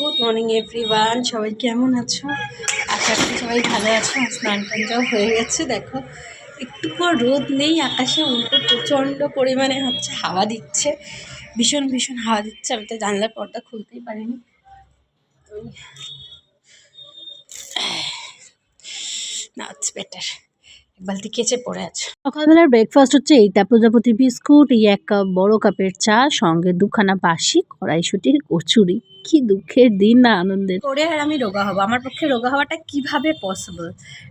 Good morning everyone সবাই কেমন আছো? আশা করি সবাই ভালো আছো। স্নান টান যাও হয়ে গেছে, দেখো। একটুকু রোদ নেই, আকাশে উল্টো প্রচণ্ড পরিমাণে হচ্ছে হাওয়া দিচ্ছে। ভীষণ ভীষণ হাওয়া দিচ্ছে। আমি তো জানলার পর্দা খুলতেই পারিনি। ওই। না ইটস বেটার বালতি কেচে পড়ে আছে। সকালবেলার ব্রেকফাস্ট হচ্ছে এইটা প্রজাপতি বিস্কুট এই এক কাপ বড় কাপের চা সঙ্গে দুখানা বাসি কড়াইশুটির কচুরি। কি দুঃখের দিন না আনন্দের। করে আর আমি রোগা হব। আমার পক্ষে রোগা হওয়াটা কীভাবে পসিবল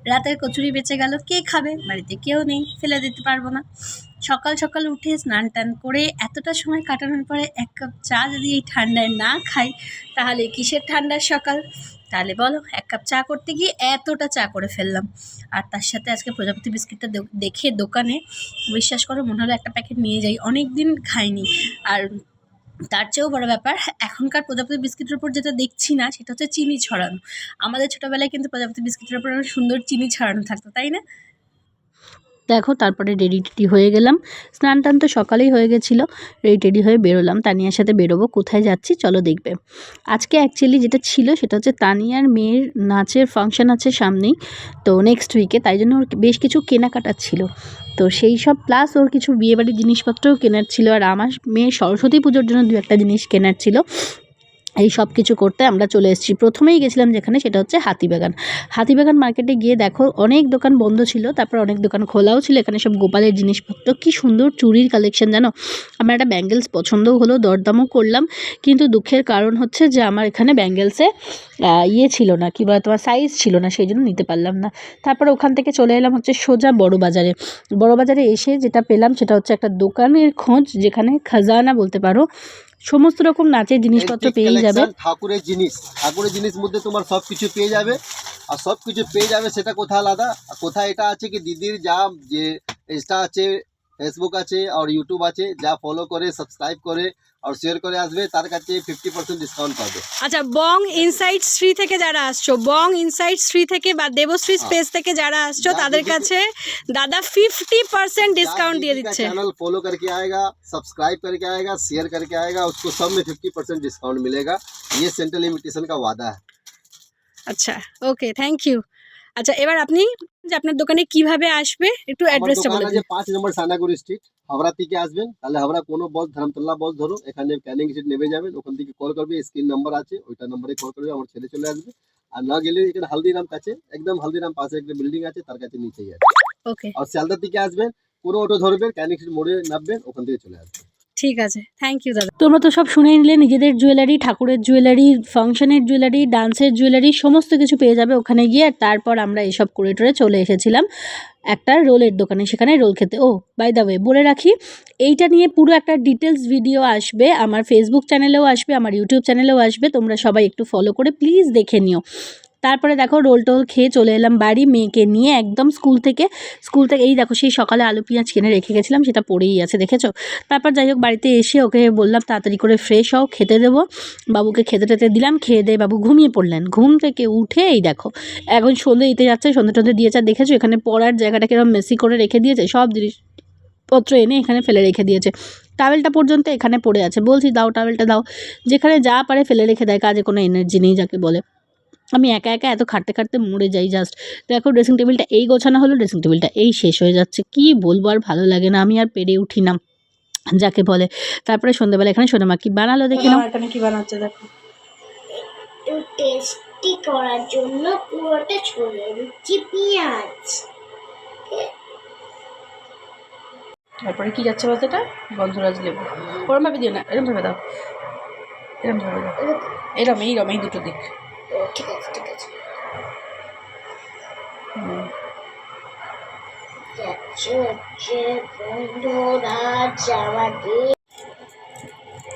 রাতের কচুরি বেঁচে গেল কে খাবে? বাড়িতে কেউ নেই ফেলে দিতে পারব না। সকাল সকাল উঠে স্নান টান করে এতটা সময় কাটানোর পরে এক কাপ চা যদি এই ঠান্ডায় না খাই তাহলে কিসের ঠান্ডার সকাল? তাহলে বলো, এক কাপ চা করতে গিয়ে এতটা চা করে ফেললাম। আর তার সাথে আজকে প্রজাপতি বিস্কিটটা দেখে দোকানে বিশ্বাস করো, মনে হলো একটা প্যাকেট নিয়ে যাই। অনেক দিন খাইনি। আর তার চেয়েও বড় ব্যাপার, এখনকার প্রজাপতি বিস্কিটের উপর যেটা দেখছি না, সেটা হচ্ছে চিনি ছড়ানো। আমাদের ছোটোবেলায় কিন্তু প্রজাপতি বিস্কিটের উপর সুন্দর চিনি ছড়ানো থাকতো, তাই না? দেখো, তারপরে রেডি টেডি হয়ে গেলাম। স্নান টান তো সকালেই হয়ে গেছিল। রেডি টেডি হয়ে বেরোলাম। তানিয়ার সাথে বেরোবো। কোথায় যাচ্ছি? চলো দেখবে। আজকে অ্যাকচুয়ালি যেটা ছিল সেটা হচ্ছে তানিয়ার মেয়ের নাচের ফাংশন আছে সামনেই। তো নেক্সট উইকে তাই জন্য ওর বেশ কিছু কেনাকাটা ছিল। তো সেই সব প্লাস ওর কিছু বিয়েবাড়ির জিনিসপত্রও কেনার ছিল। আর আমার মেয়ের সরস্বতী পুজোর জন্য দু একটা জিনিস কেনার ছিল। এই সব কিছু করতে আমরা চলে এসেছি। প্রথমেই গেছিলাম যেখানে, সেটা হচ্ছে হাতিবাগান হাতিবাগান মার্কেটে গিয়ে দেখো, অনেক দোকান বন্ধ ছিল, তারপর অনেক দোকান খোলাও ছিল, এখানে সব গোপালের জিনিসপত্র। কি সুন্দর চুরির কালেকশন জানো? আমার একটা ব্যাঙ্গেলস পছন্দও হলো, দরদামও করলাম, কিন্তু দুঃখের কারণ হচ্ছে যে আমার এখানে ব্যাঙ্গেলসে ইয়ে ছিল না, কি বলে তোমার সাইজ ছিল না, সেই জন্য নিতে পারলাম না। তারপর ওখান থেকে চলে এলাম হচ্ছে সোজা বড় বাজারে। বড় বাজারে এসে যেটা পেলাম, সেটা হচ্ছে একটা দোকানের খোঁজ, যেখানে খাজানা বলতে পারো। সমস্ত রকম নাচের জিনিসপত্র পেয়ে যাবে। ঠাকুরের জিনিস। ঠাকুরের জিনিস মধ্যে তোমার সব কিছু পেয়ে যাবে। আর সব কিছু পেয়ে যাবে সেটা কোথায় আলাদা? আর কোথায় এটা আছে কি? দিদির যা যে এটা আছে ফেসবুক আছে আর ইউটিউব আছে যা ফলো করে সাবস্ক্রাইব করে আর শেয়ার করে আসবে তার কাছে ফিফটি পার্সেন্ট ডিসকাউন্ট পাবে আচ্ছা বং ইনসাইড শ্রী থেকে যারা আসছো বং ইনসাইড শ্রী থেকে বা দেবশ্রী স্পেস থেকে যারা আসছো যা তাদের দিদি- কাছে দাদা ফিফটি পার্সেন্ট डिस्काउंट দিয়ে দিচ্ছে चैनल फॉलो करके आएगा सब्सक्राइब करके आएगा शेयर करके आएगा उसको सब में फिफ्टी परसेंट डिस्काउंट मिलेगा ये सेंट्रल लिमिटेशन का वादा है আচ্ছা ওকে থ্যাংক ইউ আচ্ছা এবার আপনি যে আপনার দোকানে কীভাবে আসবে একটু অ্যাড্রেসটা বলে দিন। পাঁচ নম্বর সানাগুড়ি স্ট্রিট হাওড়া থেকে আসবেন তাহলে হাওড়া কোনো বস ধর্মতলা বস ধরো এখানে ক্যানিং স্ট্রিট নেমে যাবেন ওখান থেকে কল করবে স্ক্রিন নাম্বার আছে ওইটা নম্বরে কল করবে আমার ছেলে চলে আসবে। আর না গেলে এখানে হালদিরাম কাছে একদম হালদিরাম পাশে একটা বিল্ডিং আছে তার কাছে নিচেই আছে। ওকে আর শিয়ালদা থেকে আসবেন কোনো অটো ধরবেন ক্যানিং স্ট্রিট মোড়ে নামবেন ওখান থেকে চলে আসবেন। ঠিক আছে থ্যাংক ইউ দাদা। তোমরা তো সব শুনেই নিলে, নিজেদের জুয়েলারি ঠাকুরের জুয়েলারি ফাংশনের জুয়েলারি ডান্সের জুয়েলারি সমস্ত কিছু পেয়ে যাবে ওখানে গিয়ে। আর তারপর আমরা এসব করে টরে চলে এসেছিলাম একটা রোলের দোকানে, সেখানে রোল খেতে। ও বাই দ্য ওয়ে বলে রাখি, এইটা নিয়ে পুরো একটা ডিটেলস ভিডিও আসবে, আমার ফেসবুক চ্যানেলেও আসবে, আমার ইউটিউব চ্যানেলেও আসবে, তোমরা সবাই একটু ফলো করে প্লিজ দেখে নিও। তারপরে দেখো রোল টোল খেয়ে চলে এলাম বাড়ি। মেয়েকে নিয়ে একদম স্কুল থেকে স্কুল থেকে এই দেখো সেই সকালে আলু পেঁয়াজ কিনে রেখে গেছিলাম, সেটা পড়েই আছে, দেখেছ? তারপর যাই হোক, বাড়িতে এসে ওকে বললাম, তাড়াতাড়ি করে ফ্রেশ হও, খেতে দেবো। বাবুকে খেতে টেতে দিলাম, খেয়ে দিয়ে বাবু ঘুমিয়ে পড়লেন। ঘুম থেকে উঠে এই দেখো, এখন সন্ধে দিতে যাচ্ছে, সন্ধে টন্ধে দিয়েছে, আর দেখেছ এখানে পড়ার জায়গাটা কীরকম মেসি করে রেখে দিয়েছে, সব জিনিসপত্র এনে এখানে ফেলে রেখে দিয়েছে। টাওয়েলটা পর্যন্ত এখানে পড়ে আছে, বলছি দাও টাওয়েলটা দাও, যেখানে যা পারে ফেলে রেখে দেয়, কাজে কোনো এনার্জি নেই যাকে বলে। আমি একা একা এত খাটতে খাটতে মরে যাই জাস্ট দেখো ড্রেসিং টেবিলটা এই গোছানো হলো ড্রেসিং টেবিলটা এই শেষ হয়ে যাচ্ছে। কি বলব আর ভালো লাগে না আমি আর পেরে উঠি না যাকে বলে। তারপরে সন্ধ্যাবেলা এখানে সোনামা কি বানালো দেখে নাও। এখানে কি বানাচ্ছে দেখো। একটু টেস্টি করার জন্য পুরোটা ছড়িয়ে দিচ্ছি পেঁয়াজ। তারপরে কি যাচ্ছে বলতে এটা? গন্ধরাজ লেবু। ওরম ভাবে দিও না এরম ভাবে দাও। এরম ভাবে দাও। এরম এইরম এই দুটো দিক। ঠিক আছে ঠিক আছে।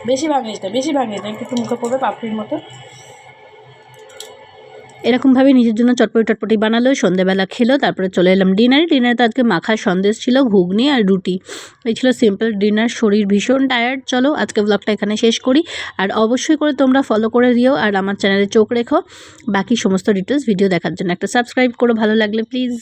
বেশি ভাঙিস না, বেশি ভাঙিস না, একটু মুখে পড়বে পাপড়ির মতো। এরকমভাবে নিজের জন্য চটপটি টটপটি বানালো সন্ধ্যেবেলা খেলো, তারপরে চলে এলাম ডিনারে। ডিনারে তো আজকে মাখা সন্দেশ ছিল, ঘুগনি আর রুটি। এই ছিল সিম্পল ডিনার শরীর ভীষণ টায়ার্ড চলো আজকে ব্লগটা এখানে শেষ করি। আর অবশ্যই করে তোমরা ফলো করে দিও আর আমার চ্যানেলে চোখ রেখো। বাকি সমস্ত ডিটেলস ভিডিও দেখার জন্য একটা সাবস্ক্রাইব করো, ভালো লাগলে প্লিজ